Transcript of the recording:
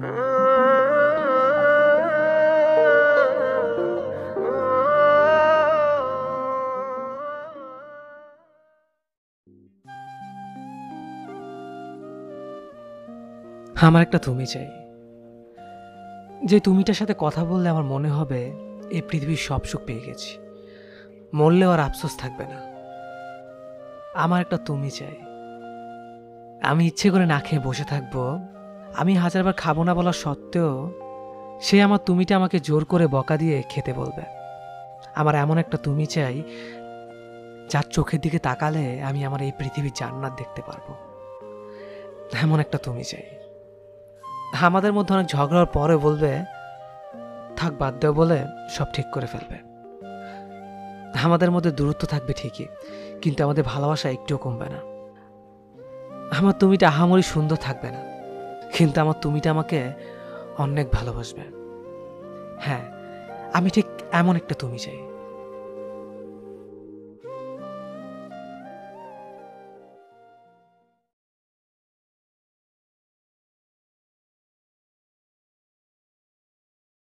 আমার একটা তুমি চাই। যে তুমিটার সাথে কথা বললে আমার মনে হবে এই পৃথিবীর সব সুখ পেয়ে গেছি। মরলেও আর আফসোস থাকবে না। আমার একটা তুমি চাই। আমি ইচ্ছে করে না খেয়ে বসে থাকব। আমি হাজারবার খাব না বলা সত্ত্বেও সে আমার তুমিটা আমাকে জোর করে বকা দিয়ে খেতে বলবে। আমার এমন একটা তুমি চাই, যার চোখের দিকে তাকালে আমি আমার এই পৃথিবীর জান্নাত দেখতে পারব। এমন একটা তুমি চাই। আমাদের মধ্যে অনেক ঝগড়ার পরে বলবে, থাক, বাদ দেও, বলে সব ঠিক করে ফেলবে। আমাদের মধ্যে দূরত্ব থাকবে ঠিকই, কিন্তু আমাদের ভালোবাসা একটুও কমবে না। আমার তুমিটা আহামরি সুন্দর থাকবে না। কিন্তু আমার তুমিটা আমাকে অনেক ভালোবাসবে। হ্যাঁ আমি ঠিক এমন একটা তুমি চাই।